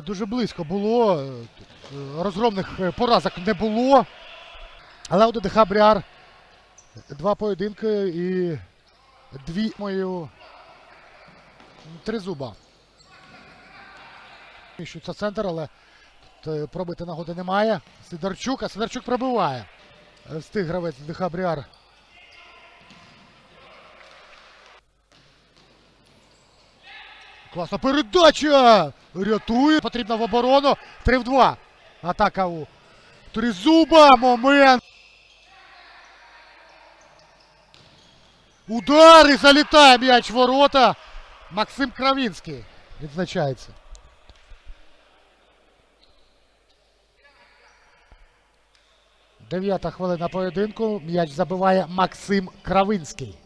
дуже близько було. Е, Розгромних е, поразок не було. Але у ДДХ Бріар два поєдинки і дві мою три зуба. Міщується центр, але тут е, пробити нагоди немає. Сидорчук, а Сидорчук пробиває. Встиг гравець ДДХ Бріар. Класна передача! Рятує. Потрібно в оборону. 3 в 2. Атака у Тризуба. Момент. Удар і залітає м'яч в ворота. Максим Кравінський відзначається. Дев'ята хвилина поєдинку. М'яч забиває Максим Кравинський.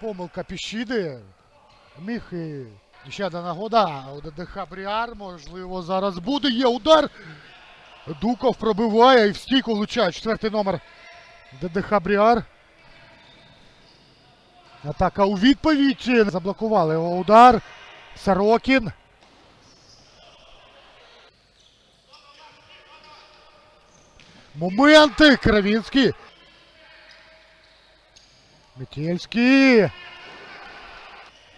Помилка Піщіди. Міг і ще одна нагода. У ДДХ можливо, зараз буде. Є удар. Дуков пробиває і в стійку влучає. Четвертий номер ДДХ. Атака у відповідь. Заблокували його удар. Сорокін. Моменти. Кравінський. Метельський.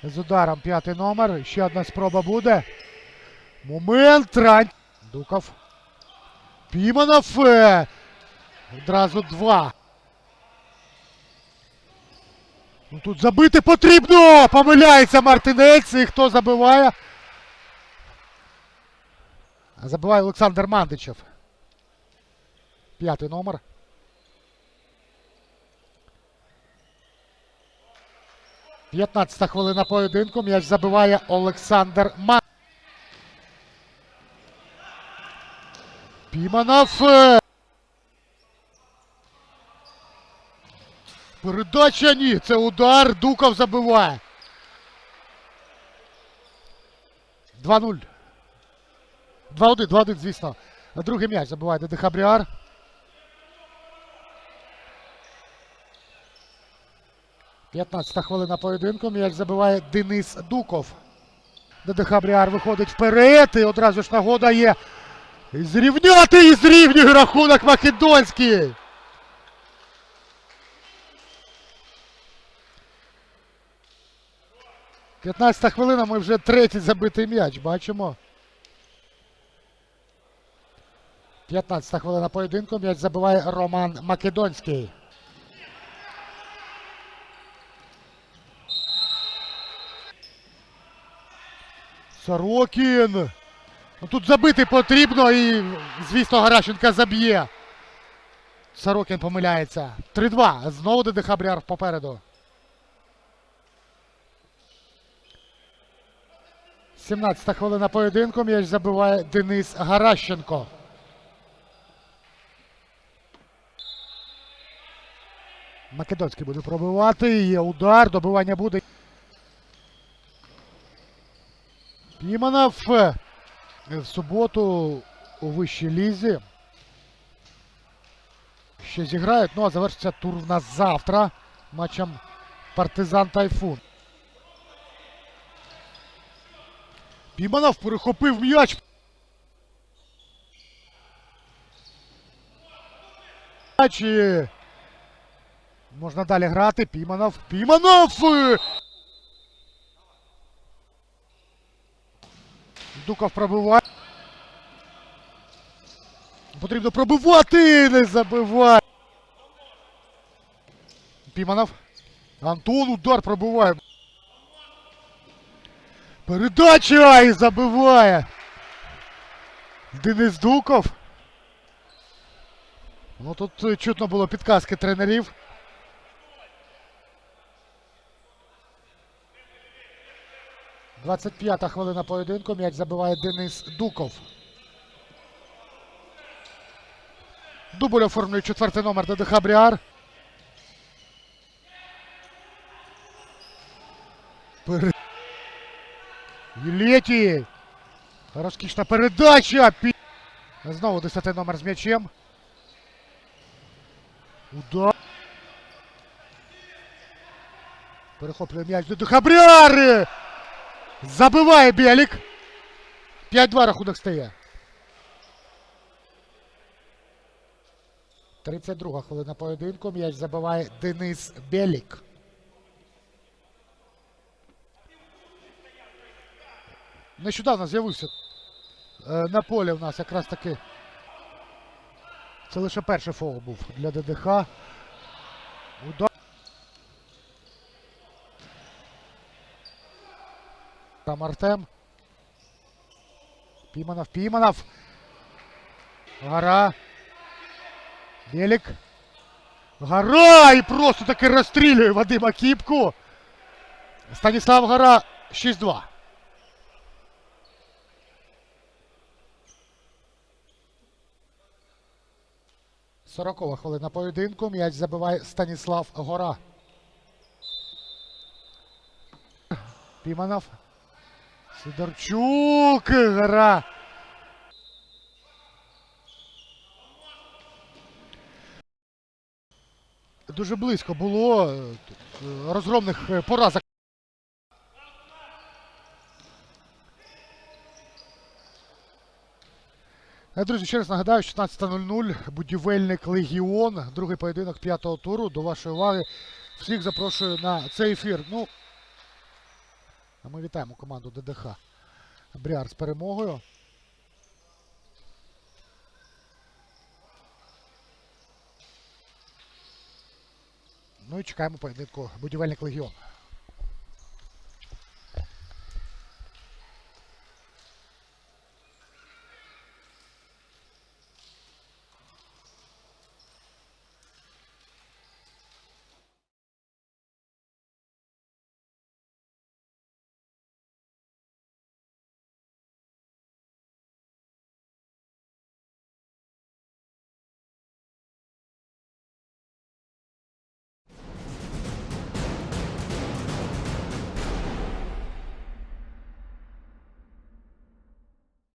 З ударом п'ятий номер. Ще одна спроба буде. Момент. Рань. Дуков. Піманов. Е, Одразу два. Ну, тут забити потрібно! Помиляється Мартинець. І хто забиває? Забиває Олександр Мандичев. П'ятий номер. П'ятнадцята хвилина поєдинку. М'яч забиває Олександр Ман. Піманов. Передача ні. Це удар. Дуков забиває. 2-0. 2-1, 2-1, звісно. Другий м'яч забиває ДДХ Бріар. П'ятнадцята хвилина поєдинку. М'яч забиває Денис Дуков. ДДХ Бріар виходить вперед. І одразу ж нагода є. Зрівняти і зрівнює рахунок Македонський. П'ятнадцята хвилина, ми вже третій забитий м'яч, бачимо. 15 хвилина поєдинку. М'яч забиває Роман Македонський. Сорокін. Ну, тут забити потрібно і, звісно, Гаращенка заб'є. Сорокін помиляється. 3-2. Знову ДДХ попереду. 17-та хвилина поєдинку. М'яч забиває Денис Гаращенко. Македонський буде пробивати. Є удар. Добивання буде. Піманов е, в суботу у вищій лізі. Ще зіграють. Ну а завершиться тур в нас завтра матчем Партизан Тайфун. Піманов перехопив м'яч. Можна далі грати. Піманов. Піманов! Дуков пробиває. Потрібно пробивати! Не забиває. Піманов. Антон удар пробиває. Передача і забиває. Денис Дуков. Ну тут е, чутно було підказки тренерів. Двадцять п'ята хвилина поєдинку. М'яч забиває Денис Дуков. Дубль оформлює четвертий номер ДДХ Бріар. Пере... Єлєтій. Розкішна передача. Знову 10 номер з м'ячем. Удар. Перехоплює м'яч до Духабряри! Забиває Белік. 5-2 рахунок стає. 32 хвилина поєдинку. М'яч забиває Денис Белік. Нещодавно з'явився е, на полі в нас якраз таки. Це лише перший фол був для ДДХ. Удар. Там Артем. Піманов, Піманов. Гора. Белік. Гора! І просто таки розстрілює Вадима Кіпку. Станіслав Гора 6-2. Сорокова хвилина поєдинку. М'яч забиває Станіслав Гора. Піманов. Сидорчук. Гора. Дуже близько було е, розгромних е, поразок. Е, Друзі, ще раз нагадаю, 16.00, будівельник Легіон, другий поєдинок п'ятого туру. До вашої уваги. Всіх запрошую на цей ефір. Ну, а ми вітаємо команду ДДХ Бріар з перемогою. Ну і чекаємо поєдинку будівельник Легіон.